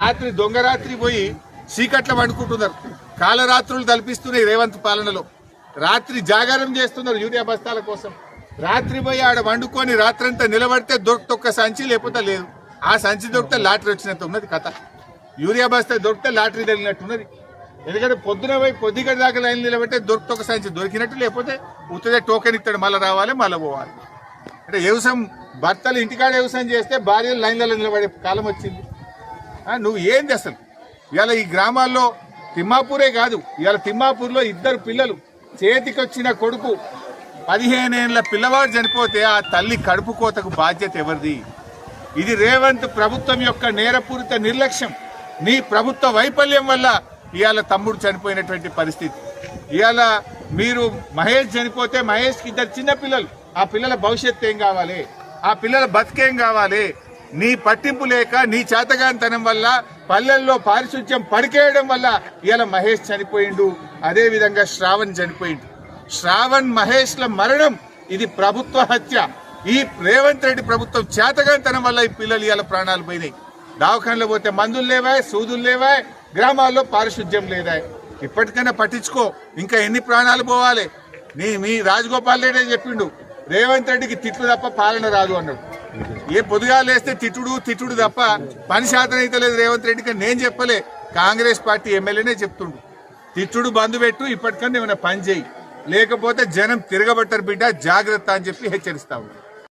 రాత్రి దొంగ రాత్రి పోయి చీకట్ల వండుకుంటున్నారు కాలరాత్రులు తలపిస్తున్నాయి రేవంత్ పాలనలో. రాత్రి జాగారం చేస్తున్నారు యూరియా బస్తాల కోసం. రాత్రి పోయి ఆడ వండుకొని రాత్రంతా నిలబడితే దొరికితే ఒక్క సంచి లేకపోతే లేదు. ఆ సంచి దొరికితే లాటరీ వచ్చినంత ఉన్నది కథ. యూరియా బస్తా దొరికితే లాటరీ తగిలినట్టున్నది ఎందుకంటే పొద్దున పోయి కొద్దిగా దాకా లైన్ నిలబెట్టే దొరికితే ఒక సంచి దొరికినట్టు లేకపోతే ఉత్తదే టోకెన్ ఇస్తాడు మళ్ళీ రావాలి మళ్ళీ పోవాలి. అంటే వ్యవసాయం భర్తలు ఇంటికాడ వ్యవసాయం చేస్తే భార్యలు లైన్లలో నిలబడే కాలం వచ్చింది. నువ్వు ఏంది అసలు? ఇవాళ ఈ గ్రామాల్లో తిమ్మాపూరే కాదు ఇవాళ తిమ్మాపూర్లో ఇద్దరు పిల్లలు చేతికొచ్చిన కొడుకు పదిహేనేళ్ళ పిల్లవాడు చనిపోతే ఆ తల్లి కడుపు కోతకు బాధ్యత ఎవరిది? ఇది రేవంత్ ప్రభుత్వం యొక్క నేరపూరిత నిర్లక్ష్యం. నీ ప్రభుత్వ వైఫల్యం వల్ల ఇవాళ తమ్ముడు చనిపోయినటువంటి పరిస్థితి. ఇవాళ మీరు మహేష్ చనిపోతే మహేష్కి ఇద్దరు చిన్న పిల్లలు ఆ పిల్లల భవిష్యత్తు ఏం కావాలి? ఆ పిల్లల బతికేం కావాలి? నీ పట్టింపు లేక నీ చేతగానితనం వల్ల పల్లెల్లో పారిశుధ్యం పడికేయడం వల్ల ఇలా మహేష్ చనిపోయిండు. అదే విధంగా శ్రావణ్ చనిపోయిండు. శ్రావణ్ మహేష్ల మరణం ఇది ప్రభుత్వ హత్య. ఈ రేవంత్ రెడ్డి ప్రభుత్వం చేతగానితనం వల్ల ఈ పిల్లలు ఇలా ప్రాణాలు పోయినాయి. దవాఖానలో పోతే మందులు లేవా సూదులు లేవా గ్రామాల్లో పారిశుధ్యం లేదా? ఇప్పటికైనా పట్టించుకో ఇంకా ఎన్ని ప్రాణాలు పోవాలి? నీ మీ రాజగోపాల్ రెడ్డి చెప్పిండు. రేవంత్ రెడ్డికి తిట్లు తప్ప పాలన రాదు అన్నాడు. ఏ పొదుగా లేస్తే తిట్టుడు తిట్టుడు తప్ప పని శాతం అయితే లేదు రేవంత్ రెడ్డికి నేను చెప్పలే. కాంగ్రెస్ పార్టీ ఎమ్మెల్యేనే చెప్తుండు. తిట్టుడు బంధు పెట్టు ఇప్పటికన్నా ఏమైనా పని చేయి. లేకపోతే జనం తిరగబట్టరు బిడ్డ జాగ్రత్త అని చెప్పి హెచ్చరిస్తా